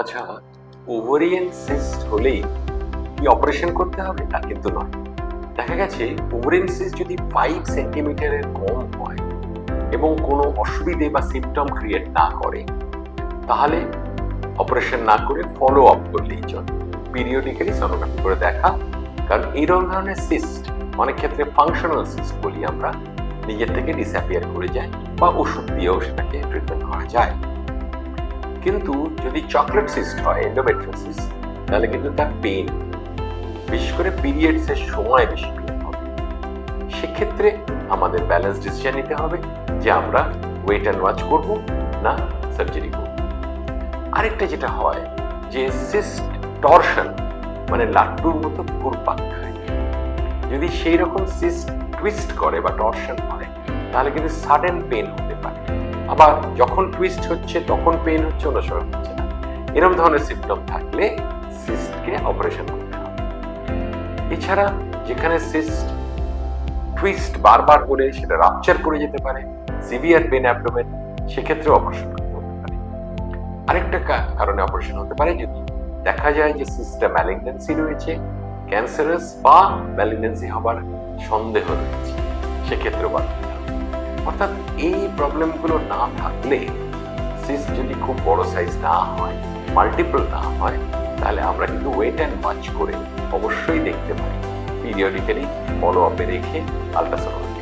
আচ্ছা ovarian cyst হলেই কি অপারেশন করতে হবে? তা কিন্তু নয়। দেখা গেছে ওভারিয়ান সিস্ট যদি ফাইভ সেন্টিমিটারের কম হয় এবং কোনো অসুবিধে বা সিমটম ক্রিয়েট না করে, তাহলে অপারেশন না করে ফলো আপ করলেই চলে। পিরিয়ডিক্যালি সোনোগ্রাফি করে দেখা। কারণ এইরকম ধরনের সিস্ট অনেক ক্ষেত্রে ফাংশনাল সিস্ট বলি আমরা, নিজের থেকে ডিসঅ্যাপিয়ার করে যায় বা ওষুধ দিয়েও সেটাকে ট্রিটমেন্ট করা যায়। কিন্তু যদি চকলেট সিস্ট হয় এন্ডোমেট্রিয়াসিস তাহলে কিন্তু তার পেন বিশেষ করে পিরিয়ডস এর সময় বেশি পেন হবে। সেক্ষেত্রে আমাদের ব্যালেন্স ডিসিশন নিতে হবে যে আমরা ওয়েট অ্যান্ড ওয়াচ করব না সার্জারি করব। আরেকটা যেটা হয় যে সিস্ট টর্শন মানে লাট্টুর মতো ঘুরপাক খায়। যদি সেই রকম সিস্ট টুইস্ট করে বা টর্শন হয়, তাহলে কিন্তু সাডেন পেন হতে পারে। আবার যখন টুইস্ট হচ্ছে, তখন পেন হচ্ছে অন্য সময় হচ্ছে না। এরকম ধরনের সিমটম থাকলে সিস্টকে অপারেশন করতে হবে। এছাড়া যেখানে সিস্ট টুইস্ট বারবার করে, সেটা রাপচার করে যেতে পারে সিভিয়ার পেন অ্যাবডোমেন সেক্ষেত্রে অপারেশন করতে হতে পারে। আরেকটা কারণে অপারেশন হতে পারে যদি দেখা যায় যে সিস্টটা ম্যালিগন্যান্সি রয়েছে ক্যান্সারাস বা ম্যালিগন্যান্সি হবার সন্দেহ রয়েছে, সেক্ষেত্রেও হবে অর্থাৎ এই প্রবলেমগুলো না থাকলে সিস্ট যদি খুব বড় সাইজ না হয় মাল্টিপল না হয়, তাহলে আমরা কিন্তু ওয়েট অ্যান্ড ওয়াচ করে অবশ্যই দেখতে পারি। পিরিয়ডিক্যালি ফলো আপে রেখে আল্ট্রাসাউন্ড